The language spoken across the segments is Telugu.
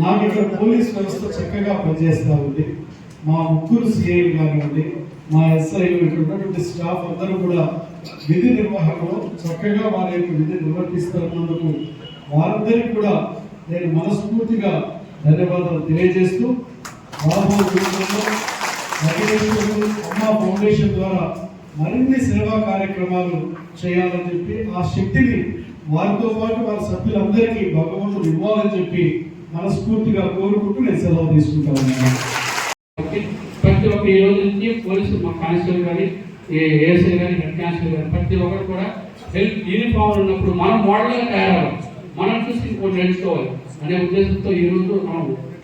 నాకు ఇక్కడ పోలీస్ వ్యవస్థ చక్కగా పనిచేస్తా ఉంది. మా ముగ్గురు సిఐలు కానివ్వండి మా ఎస్ఐలు ఇక్కడ ఉన్నటువంటి స్టాఫ్ అందరూ కూడా విధి నిర్వహణలో చక్కగా వారి యొక్క విధి నిర్వర్తిస్తున్నందుకు వారందరికీ కూడా నేను మనస్ఫూర్తిగా ధన్యవాదాలు తెలియజేస్తూ రాబో అమ్మ ఫౌండేషన్ ద్వారా మరిన్ని సేవా కార్యక్రమాలు చేయాలని చెప్పి ఆ శక్తిని వారితో పాటు వారి సభ్యులందరికీ భగవంతుడు ఇవ్వాలని చెప్పి మనస్ఫూర్తిగా కోరుకుంటూ నేను సెలవు తీసుకుంటా ఉన్నాను. ప్రతి ఒక్క ఈ రోజు నుంచి పోలీసు మా కానిస్టేబుల్ కానీ ఏఎస్ఐ కానీ హెడ్ కానిస్టేబుల్ కానీ ప్రతి ఒక్కరు కూడా హెల్త్ యూనిఫామ్ ఉన్నప్పుడు మనం మోడల్గా తయారవ్వాలి. మనం చూసి ఇంకోటి నేర్చుకోవాలి అనే ఉద్దేశంతో ఈ రోజు మనం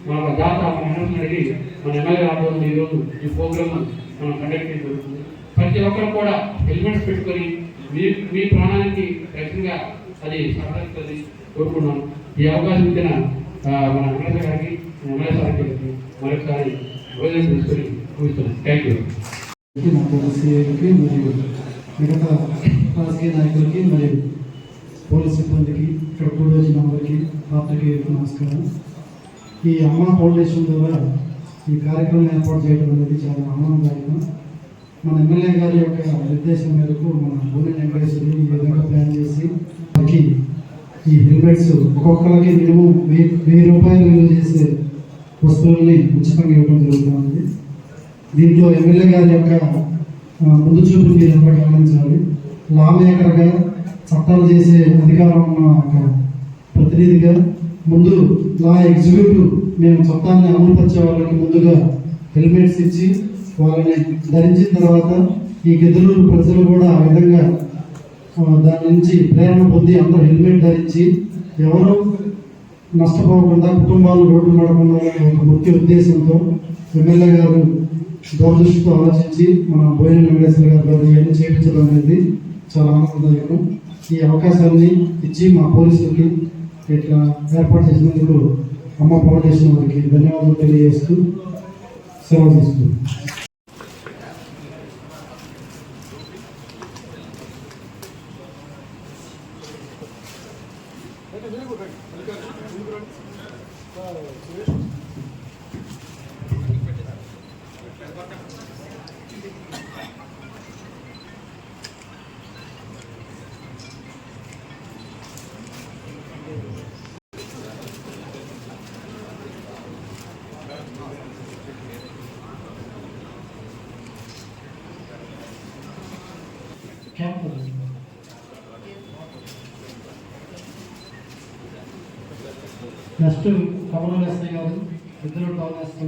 మన దాత మన హెల్త్ అడిగి మన ఎమ్మెల్యే ఆధ్వర్యంలో ఈ రోజు ఈ ప్రోగ్రామ్ మనం కండక్ట్ చేయడం ప్రతి ఒక్కరు కూడా హెల్మెట్స్ పెట్టుకొని మీ మీ ప్రాణానికి రక్షణగా అది సహాయపడుతుంది కోరుకున్నాను ఈ అవకాశం ఇచ్చిన మన ఎమ్మెల్యే గారికి ఎమ్మెల్యే గారికి మరొకసారి భోజనం తీసుకొని కూర్చున్నాను థ్యాంక్ యూ నా మరియు మిగతా రాజకీయ నాయకులకి మరియు పోలీస్ సిబ్బందికి ఇక్కడ కూడా వచ్చిన వారికి పాత్రకి నమస్కారం. ఈ అమ్మ ఫౌండేషన్ ద్వారా ఈ కార్యక్రమం ఏర్పాటు చేయడం అనేది చాలా ఆనందదాయకం. మన ఎమ్మెల్యే గారి యొక్క నిర్దేశం మేరకు మన భూమి వెంకటేశ్వరి ఈ విధంగా ప్లాన్ చేసి వారికి ఈ హెల్మెట్స్ ఒక్కొక్కరికి మినిమం వెయ్యి వెయ్యి రూపాయలు విలువ చేసే వస్తువుల్ని ఉచితంగా ఇవ్వడం జరుగుతుంది. దీంట్లో ఎమ్మెల్యే గారి యొక్క ముందు చూపు మీరు ఎంత గమనించాలి. లా మేకర్గా చట్టాలు చేసే అధికారం ఉన్న ఒక ప్రతినిధిగా ముందు లా ఎగ్జిక్యూటివ్ మేము చట్టాన్ని అమలుపరిచే వాళ్ళకి ముందుగా హెల్మెట్స్ ఇచ్చి వాళ్ళని ధరించిన తర్వాత ఈ గెదులూరు ప్రజలు కూడా ఆ విధంగా దాని నుంచి ప్రేరణ పొంది అందరూ హెల్మెట్ ధరించి ఎవరు నష్టపోకుండా కుటుంబాలు రోడ్డు నడకుండా ఒక ముఖ్య ఉద్దేశంతో ఎమ్మెల్యే గారు దూరదృష్టితో ఆలోచించి మన బోయిన వెంకటేశ్వర గారు ఇవన్నీ చేయించడం అనేది చాలా ఆనందదాయకం. ఈ అవకాశాన్ని ఇచ్చి మా పోలీసులకి ఇట్లా ఏర్పాటు చేసినందుకు అమ్మ ఫౌండేషన్ వారికి ధన్యవాదాలు తెలియజేస్తూ సెలవు తీసుకుంటాం నెక్స్ట్ కమలం ఎస్ఐ గారు ఇద్దరు టౌన్ ఎస్ఐ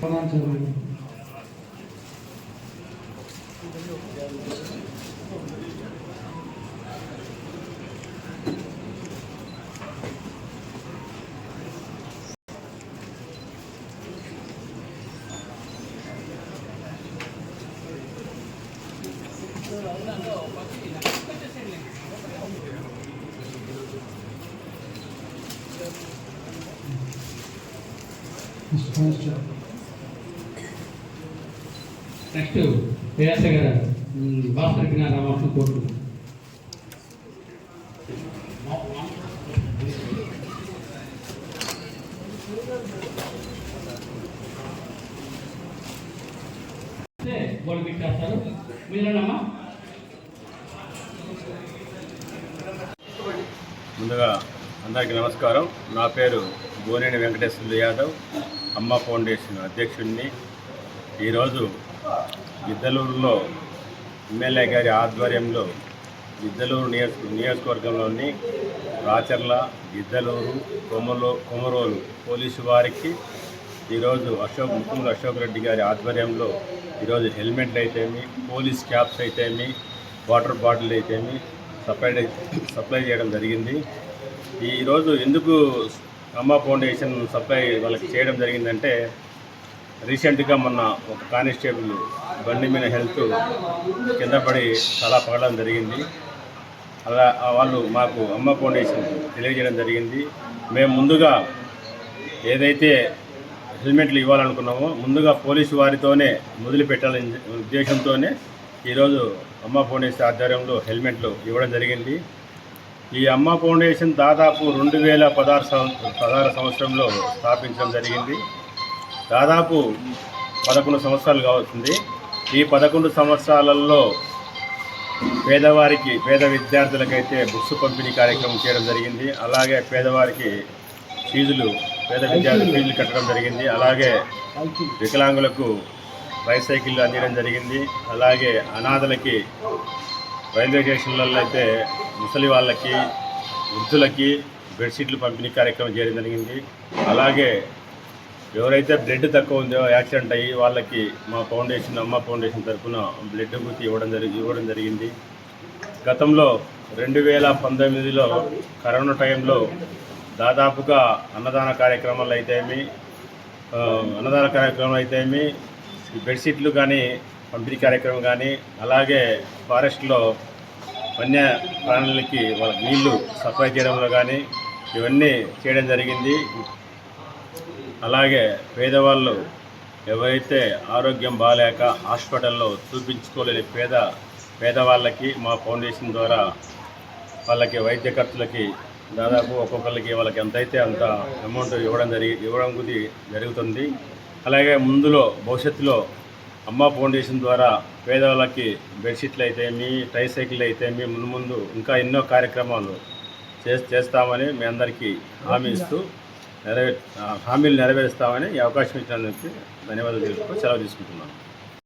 ప్రమాణం చదవండి నెక్స్ట్ కానిస్టేబుల్ గారు ఉమ్, భాస్కర్ కినా రావాల్సిన కోరుకుంటున్నాను గోడ పెట్టేస్తారు మీరేనమ్మా ముందుగా అందరికీ నమస్కారం. నా పేరు గోనేని వెంకటేశ్వర యాదవ్. అమ్మ ఫౌండేషన్ అధ్యక్షుడిని. ఈరోజు గిద్దలూరులో ఎమ్మెల్యే గారి ఆధ్వర్యంలో గిద్దలూరు నియోజక నియోజకవర్గంలోని రాచర్ల గిద్దలూరు కొమలో కొమరోలు పోలీసు వారికి ఈరోజు అశోక్ ముఖ్యమంత్రి అశోక్ రెడ్డి గారి ఆధ్వర్యంలో ఈరోజు హెల్మెట్లు అయితేమి పోలీస్ క్యాప్స్ అయితేమి వాటర్ బాటిల్ అయితేమి సప్లై సప్లై చేయడం జరిగింది. ఈరోజు ఎందుకు అమ్మ ఫౌండేషన్ సప్లై వాళ్ళకి చేయడం జరిగిందంటే రీసెంట్గా మొన్న ఒక కానిస్టేబుల్ బండి మీద హెల్త్ కింద పడి చాలా పడడం జరిగింది. అలా వాళ్ళు మాకు అమ్మ ఫౌండేషన్ తెలియజేయడం జరిగింది. మేము ముందుగా ఏదైతే హెల్మెట్లు ఇవ్వాలనుకున్నామో ముందుగా పోలీసు వారితోనే మొదలు పెట్టాలని ఉద్దేశంతోనే ఈరోజు అమ్మ ఫౌండేషన్ ఆధ్వర్యంలో హెల్మెట్లు ఇవ్వడం జరిగింది. ఈ అమ్మ ఫౌండేషన్ దాదాపు రెండు వేల పదహారు పదహారు సంవత్సరంలో స్థాపించడం జరిగింది. దాదాపు పదకొండు సంవత్సరాలు కావస్తుంది ఈ పదకొండు సంవత్సరాలలో పేదవారికి పేద విద్యార్థులకైతే బుక్స్ పంపిణీ కార్యక్రమం చేయడం జరిగింది. అలాగే పేదవారికి ఫీజులు పేద విద్యార్థులు ఫీజులు కట్టడం జరిగింది. అలాగే వికలాంగులకు బైసైకిళ్ళు అందించడం జరిగింది. అలాగే అనాథలకి రైల్వే స్టేషన్లలో అయితే ముసలి వాళ్ళకి వృద్ధులకి బెడ్షీట్లు పంపిణీ కార్యక్రమం చేయడం జరిగింది. అలాగే ఎవరైతే బ్లడ్ తక్కువ ఉందో యాక్సిడెంట్ అయ్యి వాళ్ళకి మా ఫౌండేషన్ అమ్మ ఫౌండేషన్ తరఫున బ్లడ్ గుర్తి ఇవ్వడం జరిగి ఇవ్వడం జరిగింది. గతంలో రెండు వేల పంతొమ్మిదిలో కరోనా టైంలో దాదాపుగా అన్నదాన కార్యక్రమాలు అయితేమి అన్నదాన కార్యక్రమాలు అయితేమి ఈ బెడ్షీట్లు కానీ పంపిణీ కార్యక్రమం కానీ అలాగే ఫారెస్ట్లో వన్య ప్రాణులకి వాళ్ళకి నీళ్ళు సప్లై చేయడంలో కానీ ఇవన్నీ చేయడం జరిగింది. అలాగే పేదవాళ్ళు ఎవరైతే ఆరోగ్యం బాగాలేక హాస్పిటల్లో చూపించుకోలేని పేద పేదవాళ్ళకి మా ఫౌండేషన్ ద్వారా వాళ్ళకి వైద్య ఖర్చులకి దాదాపు ఒక్కొక్కరికి వాళ్ళకి ఎంతైతే అంత అమౌంట్ ఇవ్వడం జరిగి ఇవ్వడం గురి జరుగుతుంది. అలాగే ముందులో భవిష్యత్తులో అమ్మ ఫౌండేషన్ ద్వారా పేదవాళ్ళకి బెడ్షీట్లు అయితేమి ట్రైసైకిల్ అయితేమి ముందు ముందు ఇంకా ఎన్నో కార్యక్రమాలు చే చేస్తామని మీ అందరికీ హామీ ఇస్తూ నెరవే హామీలు నెరవేరుస్తామని ఈ అవకాశం ఇచ్చినందుకు ధన్యవాదాలు తెలుపుతూ సెలవు తీసుకుంటున్నాను.